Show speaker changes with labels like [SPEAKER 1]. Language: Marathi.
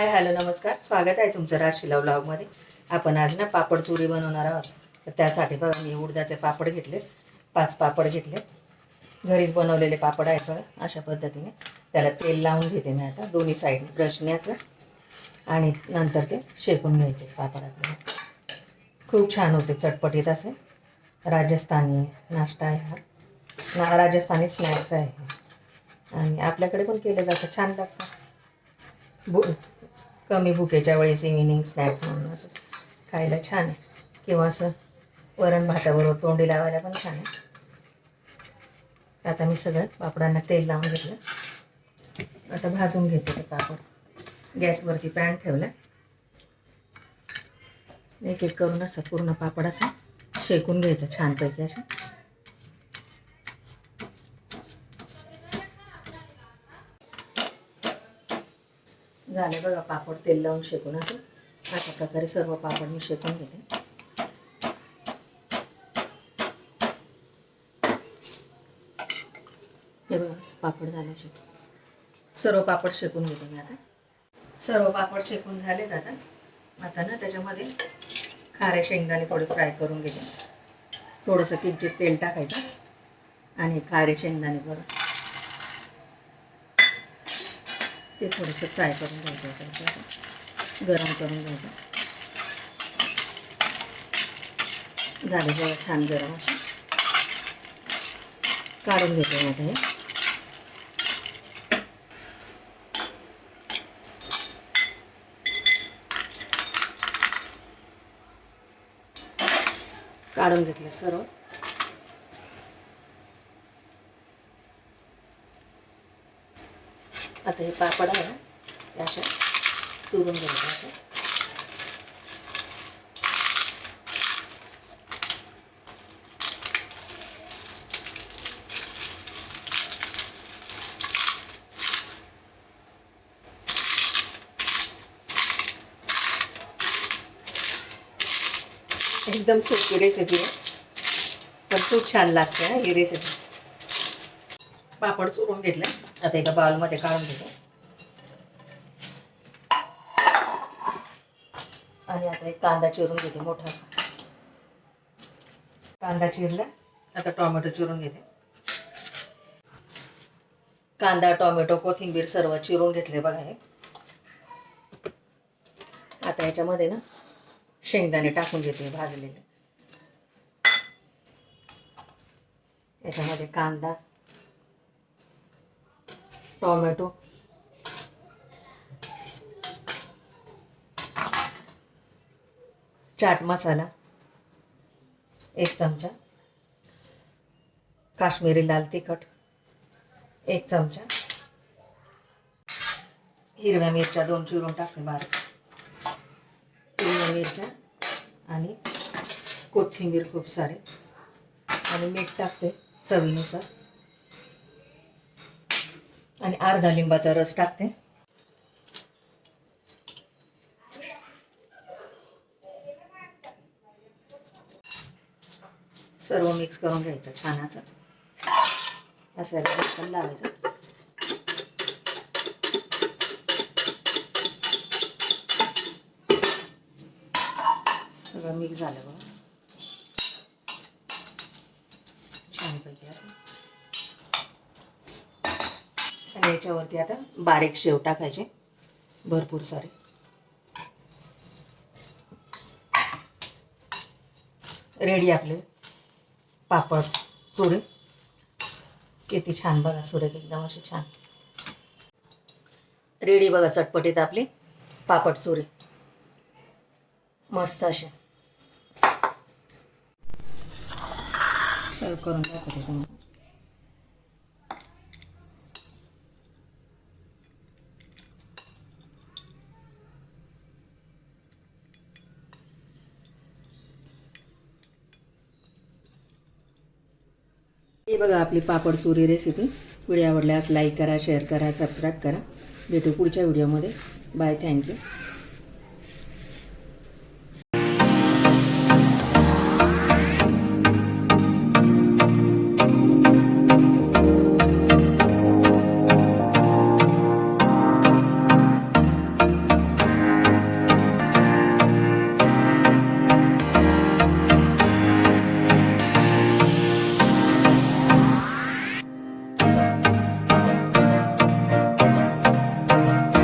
[SPEAKER 1] नमस्कार. स्वागत आहे तुमचं राजशिला ब्लॉगमध्ये आपण आज ना पापड चुरी बनवणार आहोत. तर त्यासाठी बघा मी उडदाचे पापड घेतले. पाच पापड घेतले. घरीच बनवलेले पापड आहेत बघा अशा पद्धतीने. त्याला तेल लावून घेते मी आता. दोन्ही साईडने ब्रश न्यायचं. आणि नंतर ते शेकून घ्यायचे पापड आपल्याला खूप छान होते चटपटीत असे. राजस्थानी नाश्ता आहे हा. ना राजस्थानी स्नॅक्स आहे आणि आपल्याकडे पण केलं जातं. छान लागतं. भू कमी भुकेच्या वेळेस इव्हिनिंग स्नॅक्स म्हणून असं खायला छान आहे. किंवा असं वरण भाताबरोबर तोंडी लावायला पण छान आहे. आता मी सगळं पापडांना तेल लावून घेतलं. आता भाजून घेते ते पापड. गॅसवरती पॅन ठेवला एक एक करून असं पूर्ण पापड असं शेकून घ्यायचं छानपैकी असं. झाले बघा पापड तेल लावून शेकून असं. अशा प्रकारे सर्व पापड मी शेकून घेते. हे बघा पापड झाले शेकून सर्व पापड शेकून घेते मी आता. सर्व पापड शेकून झालेत आता. आता ना त्याच्यामध्ये खारे शेंगदाणे थोडे फ्राय करून घेते. थोडंसं किंचित तेल टाकायचं. आणि खारे शेंगदाणे बरं ते थोडंसं फ्राय करून घ्यायचं असं गरम करून घ्यायचं. झाले जवळ छान गरम असे काढून घेते मध्ये काढून घेतलं सर्व. आता हे पापड आहे ना अशा चुरून घ्यायचं असं एकदम सोपी रेसिपी आहे. पण खूप छान लागते ही रेसिपी पापड चुरून घेतले. आता एका बाउलमध्ये काढून घेते. आणि आता एक कांदा चिरून घेते मोठासा. कांदा चिरला. आता टोमॅटो चिरून घेते. कांदा टोमॅटो कोथिंबीर सर्व चिरून घेतले बघा हे. आता याच्यामध्ये ना शेंगदाणे टाकून घेते भाजलेले. याच्यामध्ये कांदा टोमॅटो. चाट मसाला एक चमचा. काश्मीरी लाल तिखट एक चमचा. हिरव्या मिरच्या दोन चिरून टाकते बारीक. हिरव्या मिरच्या आणि कोथिंबीर खूप सारे. आणि मीठ टाकते चवीनुसार. आणि अर्धा लिंबाचा रस टाकते. सर्व मिक्स करून घ्यायचं छानाचं. असं असं लावायचं. सगळं मिक्स झालं बघा. छानपैकी आता आणि याच्यावरती आता बारीक शेव टाकायचे. भरपूर सारे. रेडी आपले पापड चुरे किती छान बघा सुरेख एकदम असे छान. रेडी बघा चटपटीत आपली पापड चुरे मस्त असे. सर्व करून दाखवते तुम्हाला हे बघा आपली पापड चुरी रेसिपी व्हिडिओ आवडल्यास लाईक करा शेअर करा सबस्क्राईब करा. भेटू पुढच्या व्हिडिओमध्ये. Bye thank you